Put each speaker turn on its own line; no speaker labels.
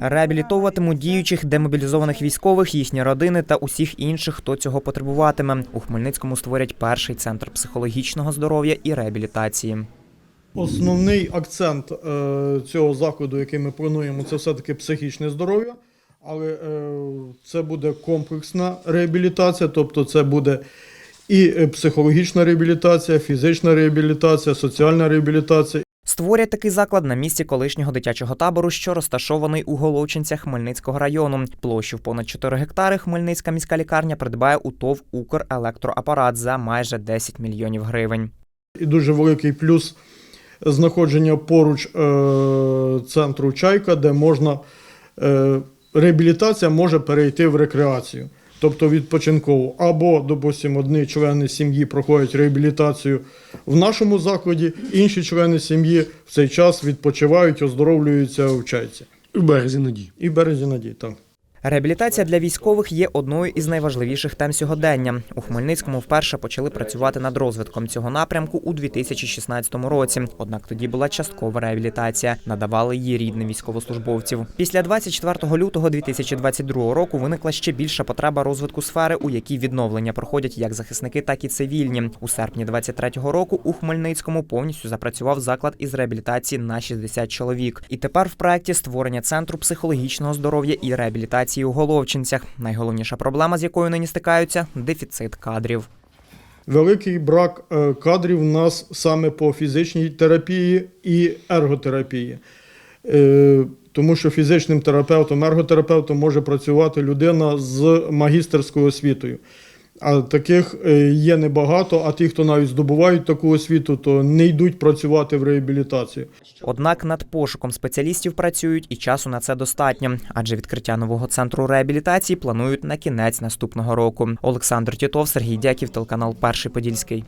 Реабілітовуватимуть діючих демобілізованих військових, їхні родини та усіх інших, хто цього потребуватиме. У Хмельницькому створять перший центр психологічного здоров'я і реабілітації.
Основний акцент е, цього закладу, який ми плануємо, це все-таки психічне здоров'я. Але е, це буде комплексна реабілітація, тобто це буде і е, психологічна реабілітація, фізична реабілітація, соціальна реабілітація.
Створять такий заклад на місці колишнього дитячого табору, що розташований у Головчинцях Хмельницького району. Площу в понад 4 гектари Хмельницька міська лікарня придбає у ТОВ «Укрелектроапарат» за майже 10 мільйонів гривень.
І дуже великий плюс знаходження поруч е, центру Чайка, де можна е, реабілітація може перейти в рекреацію, тобто відпочинкову. Або, допустимо, одні члени сім'ї проходять реабілітацію в нашому закладі, інші члени сім'ї в цей час відпочивають, оздоровлюються вчаться. І
В березі надії.
І в березі надії, так.
Реабілітація для військових є одною із найважливіших тем сьогодення. У Хмельницькому вперше почали працювати над розвитком цього напрямку у 2016 році. Однак тоді була часткова реабілітація, надавали її рідним військовослужбовців. Після 24 лютого 2022 року виникла ще більша потреба розвитку сфери, у якій відновлення проходять як захисники, так і цивільні. У серпні 23 року у Хмельницькому повністю запрацював заклад із реабілітації на 60 чоловік. І тепер в проекті створення центру психологічного здоров'я і реабілітації у Головчинцях. Найголовніша проблема, з якою нині стикаються дефіцит кадрів.
Великий брак е, кадрів у нас саме по фізичній терапії і ерготерапії. Е, Тому що фізичним терапевтом, ерготерапевтом може працювати людина з магістерською освітою. А таких е, є небагато, а ті, хто навіть здобувають таку освіту, то не йдуть працювати в реабілітацію.
Однак над пошуком спеціалістів працюють і часу на це достатньо, адже відкриття нового центру реабілітації планують на кінець наступного року. Олександр Тітов, Сергій Дяків, телеканал Перший Подільський.